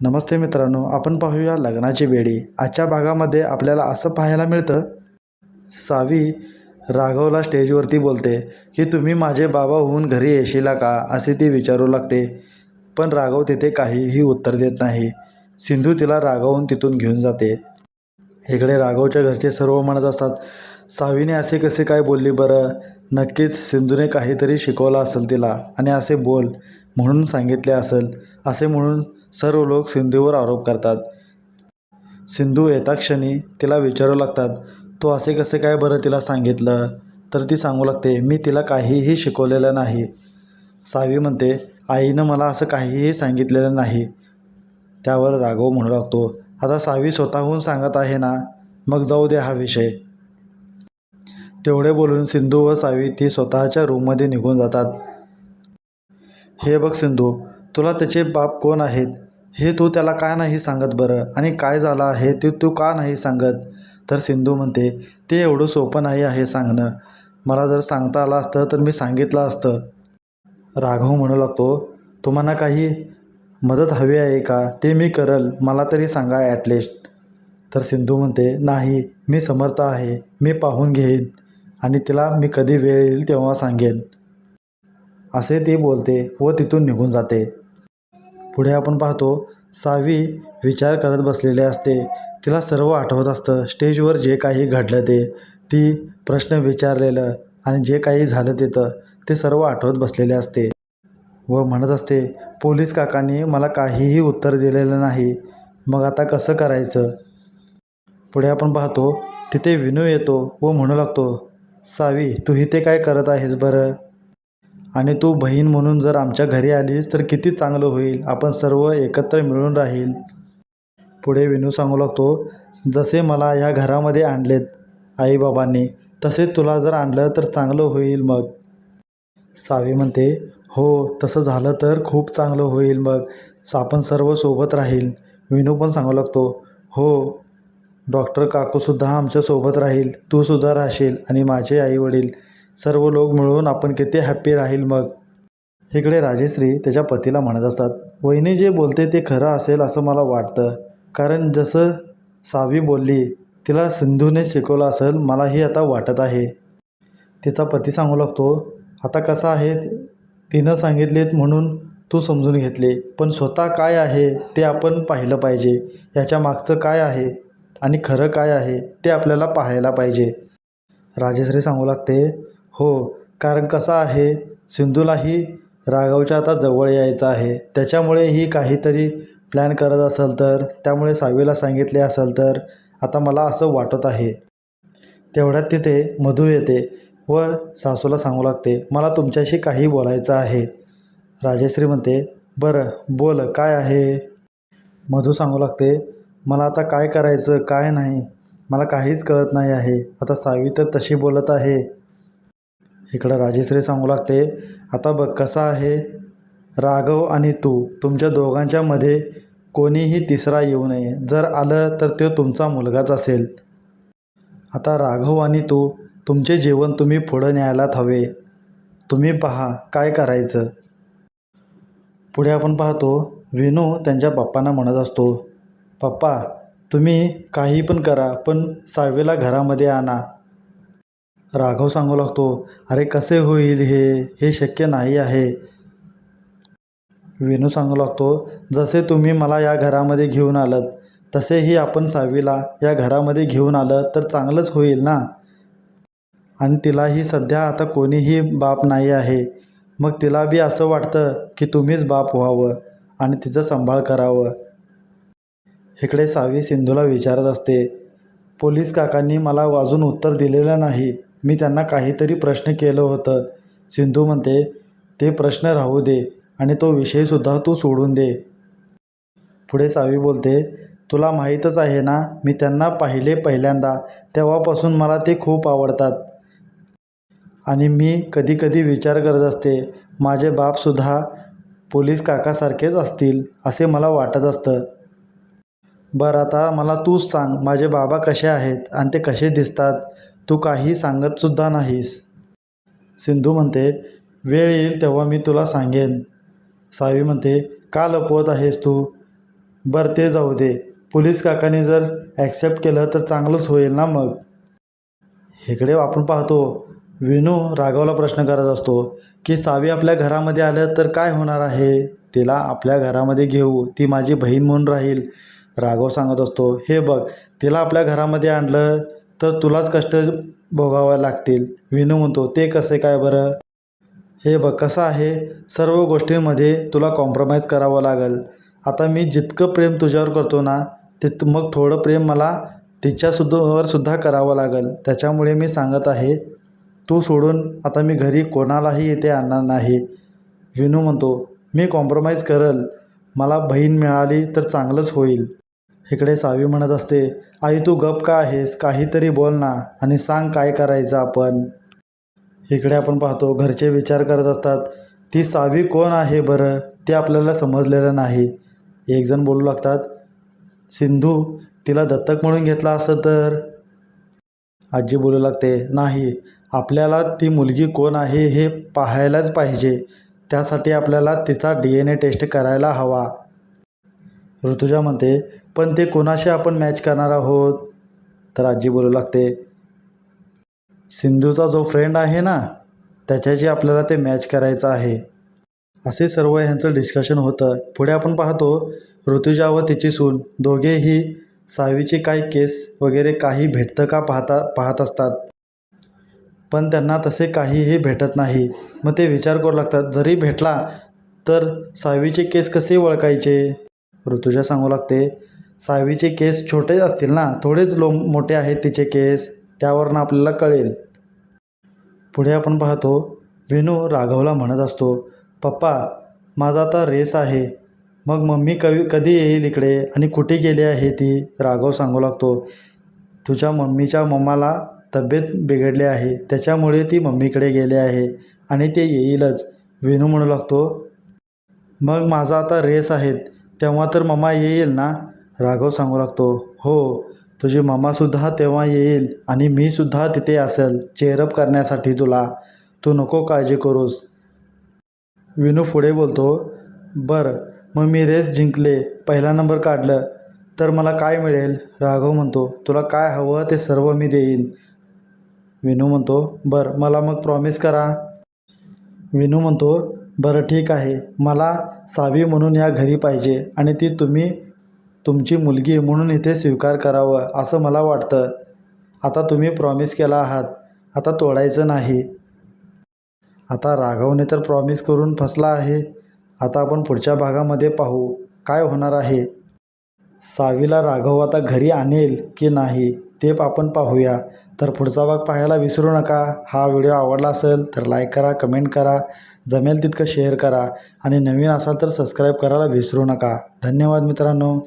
नमस्ते मित्रांनो आपण पाहूया लग्नाची बेडी आजच्या भागामध्ये आपल्याला असं पाहायला मिळतं सावी राघवला स्टेजवरती बोलते की तुम्ही माझे बाबा होऊन घरी येशीला का? असे ती विचारू लागते. पण राघव तिथे काहीही उत्तर देत नाही. सिंधू तिला राघवून तिथून घेऊन जाते. इकडे राघवच्या घरचे सर्व म्हणत असतात सावीने असे कसे काय बोलली बरं? नक्कीच सिंधूने काहीतरी शिकवलं असेल तिला आणि असे बोल म्हणून सांगितले असेल असे म्हणून सर्व लोक सिंधूवर आरोप करतात. सिंधू येता क्षणी तिला विचारू लागतात तो असे कसे काय बरं तिला सांगितलं तर ती सांगू लागते मी तिला काहीही शिकवलेलं नाही. सावी म्हणते आईनं मला असं काहीही सांगितलेलं नाही त्यावर राघव म्हणू लागतो आता सावी स्वतःहून सांगत आहे ना? मग जाऊ दे हा विषय तेवढे बोलून सिंधू व सावी ती स्वतःच्या रूममध्ये निघून जातात. हे बघ सिंधू तुला त्याचे बाप कोण आहेत? हे तू त्याला का नाही सांगत बरं? आणि काय झालं आहे ते तू का नाही सांगत? तर सिंधू म्हणते ते एवढं सोपं नाही आहे सांगणं. मला जर सांगता आलं असतं तर मी सांगितलं असतं. राघव म्हणू लागतो तुम्हाला काही मदत हवी आहे का? ते मी करल. मला तरी सांगा ॲटलिस्ट तर सिंधू म्हणते नाही मी समर्थ आहे. मी पाहून घेईन. आणि तिला मी कधी वेळ येईल तेव्हा सांगेन. असे ती बोलते व तिथून निघून जाते. पुढे आपण पाहतो सावी विचार करत बसलेली असते. तिला सर्व आठवत असतं. स्टेजवर जे काही घडलं ते ती प्रश्न विचारलेलं आणि जे काही झालं तिथं ते सर्व आठवत बसलेले असते. व म्हणत असते पोलीस काकांनी मला काहीही उत्तर दिलेलं नाही. मग आता कसं करायचं? पुढे आपण पाहतो तिथे विनू येतो व म्हणू लागतो सावी तू इथे काय करत आहेस बरं? आणि तू बहीण म्हणून जर आमच्या घरी आलीस तर किती चांगलं होईल? आपण सर्व एकत्र मिळून राहील. पुढे विनू सांगू लागतो जसे मला या घरामध्ये आणलेत आईबाबांनी तसेच तुला जर आणलं तर चांगलं होईल मग. सावी म्हणते हो तसं झालं तर खूप चांगलं होईल मग. आपण सर्व सोबत राहील. विनू पण सांगू लागतो हो डॉक्टर काकूसुद्धा आमच्यासोबत राहील. तूसुद्धा राहशील आणि माझे आई वडील सर्व लोक मिळून आपण किती हॅप्पी राहील मग? इकडे राजेश्री त्याच्या पतीला म्हणत असतात वहिनी जे बोलते ते खरं असेल असं मला वाटतं. कारण जसं सावी बोलली तिला सिंधूने शिकवलं असेल मलाही आता वाटत आहे. तिचा पती सांगू लागतो आता कसं आहे? तिनं सांगितलेत म्हणून तू समजून घेतले पण स्वतः काय आहे ते आपण पाहिलं पाहिजे. याच्या मागचं काय आहे आणि खरं काय आहे ते आपल्याला पाहायला पाहिजे. राजेश्री सांगू लागते हो कारण कसं आहे सिंधूलाही राघवच्या आता जवळ यायचं आहे. त्याच्यामुळे ही काहीतरी प्लॅन करत असेल तर त्यामुळे सावीला सांगितले असेल तर आता मला असं वाटत आहे. तेवढ्यात तिथे मधू येते व सासूला सांगू लागते मला तुमच्याशी काही बोलायचं आहे. राजेश्री म्हणते बरं बोल काय आहे? मधू सांगू लागते मला आता काय करायचं काय नाही मला काहीच कळत नाही आहे. आता सावी तर तशी बोलत आहे. इकडं राजेश्री सांगू लागते. आता बघ कसं आहे राघव आणि तू. तुमच्या दोघांच्यामध्ये कोणीही तिसरा येऊ नये. जर आलं तर तो तुमचा मुलगाच असेल. आता राघव आणि तू तुमचे जेवण तुम्ही पुढं न्यायलाच हवे. तुम्ही पहा काय करायचं? पुढे आपण पाहतो विनू त्यांच्या पप्पांना म्हणत असतो पप्पा तुम्ही काही पण करा पण सावेला घरामध्ये आणा. राघव सांगू लागतो अरे कसे होईल हे? हे शक्य नाही आहे. वेणू सांगू लागतो जसे तुम्ही मला या घरामध्ये घेऊन आलात तसेही आपण सावीला या घरामध्ये घेऊन आलं तर चांगलंच होईल ना? आणि तिलाही सध्या आता कोणीही बाप नाही आहे. मग तिला बी असं वाटतं की तुम्हीच बाप व्हावं आणि तिचं सांभाळ करावं. इकडे सावी सिंधूला विचारत असते पोलीस काकांनी मला अजून उत्तर दिलेलं नाही. मी त्यांना काहीतरी प्रश्न केलं होतं. सिंधू म्हणते ते प्रश्न राहू दे आणि तो विषयसुद्धा तू सोडून दे. पुढे सावी बोलते तुला माहीतच आहे ना मी त्यांना पाहिले पहिल्यांदा तेव्हापासून मला ते खूप आवडतात. आणि मी कधीकधी विचार करत असते माझे बापसुद्धा पोलीस काकासारखेच असतील असे मला वाटत असतं. बरं आता मला तूच सांग माझे बाबा कसे आहेत आणि ते कसे दिसतात? तू काही सांगतसुद्धा नाहीस. सिंधू म्हणते वेळ येईल तेव्हा मी तुला सांगेन. सावी म्हणते का लपवत आहेस तू? बरं ते जाऊ दे. पोलीस काकाने जर ॲक्सेप्ट केलं तर चांगलंच होईल ना मग? इकडे आपण पाहतो. विनू राघवला प्रश्न करत असतो की सावी आपल्या घरामध्ये आलं तर काय होणार आहे? तिला आपल्या घरामध्ये घेऊ. ती माझी बहीण म्हणून राहील. राघव सांगत असतो हे बघ तिला आपल्या घरामध्ये आणलं तर तुलाच कष्ट भोगावं लागतील. विनू म्हणतो ते कसे काय बरं? हे बघ कसं आहे? सर्व गोष्टींमध्ये तुला कॉम्प्रोमाइज करावं लागेल. आता मी जितकं प्रेम तुझ्यावर करतो ना तित मग थोडं प्रेम मला तिच्यासुद्धावर सुद्धा करावं लागेल. त्याच्यामुळे मी सांगत आहे तू सोडून आता मी घरी कोणालाही इथे आणणार नाही. विनू म्हणतो मी कॉम्प्रोमाइज करल. मला बहीण मिळाली तर चांगलंच होईल. इकडे सावी म्हणत असते आई तू गप का आहेस? काहीतरी बोल ना आणि सांग काय करायचं आपण. इकडे आपण पाहतो घरचे विचार करत असतात ती सावी कोण आहे बरं? ते आपल्याला समजलेलं नाही. एक जण बोलू लागतात सिंधू तिला दत्तक म्हणून घेतला असं तर? आजी बोलू लागते नाही आपल्याला ती मुलगी कोण आहे हे पाहायलाच पाहिजे. त्यासाठी आपल्याला तिचा डी एन ए टेस्ट करायला हवा. ऋतुजा म्हणते पण ते कोणाशी आपण मॅच करणार आहोत? तर आजी बोलू लागते सिंधूचा जो फ्रेंड आहे ना त्याच्याशी आपल्याला ते मॅच करायचं आहे. असे सर्व ह्यांचं डिस्कशन होतं. पुढे आपण पाहतो ऋतुजा व तिची सून दोघेही सावीची काही केस वगैरे काही भेटतं का पाहता पाहत असतात. पण त्यांना तसे काहीही भेटत नाही. मग ते विचार करू लागतात जरी भेटला तर सावीचे केस कसे ओळखायचे? ऋतुजा सांगू लागते सावीचे केस छोटेच असतील ना थोडेच लो मोठे आहेत तिचे केस त्यावरनं आपल्याला कळेल. पुढे आपण पाहतो वेणू राघवला म्हणत असतो पप्पा माझा आता रेस आहे. मग मम्मी कवी कधी येईल इकडे आणि कुठे गेली आहे ती? राघव सांगू लागतो तुझ्या मम्मीच्या मम्माला तब्येत बिघडली आहे त्याच्यामुळे ती मम्मीकडे गेली आहे आणि ते येईलच. वेणू म्हणू लागतो मग माझा आता रेस आहेत तेव्हा तर मम्मा येईल ना? राघव सांगू लागतो. हो तुझी मम्मासुद्धा तेव्हा येईल आणि मीसुद्धा तिथे असेल चेअरअप करण्यासाठी तुला. तू नको काळजी करूस. विनू पुढे बोलतो बरं मग मी रेस जिंकले पहिला नंबर काढलं. तर मला काय मिळेल? राघव म्हणतो तुला काय हवं ते सर्व मी देईन. विनू म्हणतो बरं मला मग प्रॉमिस करा. विनू म्हणतो बरं ठीक आहे मला सावी म्हणून या घरी पाहिजे आणि ती तुम्ही तुमची मुलगी म्हणून इथे स्वीकार करावं असं मला वाटतं. आता तुम्ही प्रॉमिस केला आहात आता तोडायचं नाही. आता राघवने तर प्रॉमिस करून फसला आहे आता आपण पुढच्या भागामध्ये पाहू काय होणार आहे. सावीला राघव आता घरी आणेल की नाही? ते आपण पाहूया. तर पुढचा भाग पाहायला विसरू नका. हा व्हिडिओ आवडला असेल तर लाईक करा कमेंट करा. जमेल तितकं शेअर करा. आणि नवीन असाल तर सबस्क्राईब करायला विसरू नका. धन्यवाद मित्रांनो.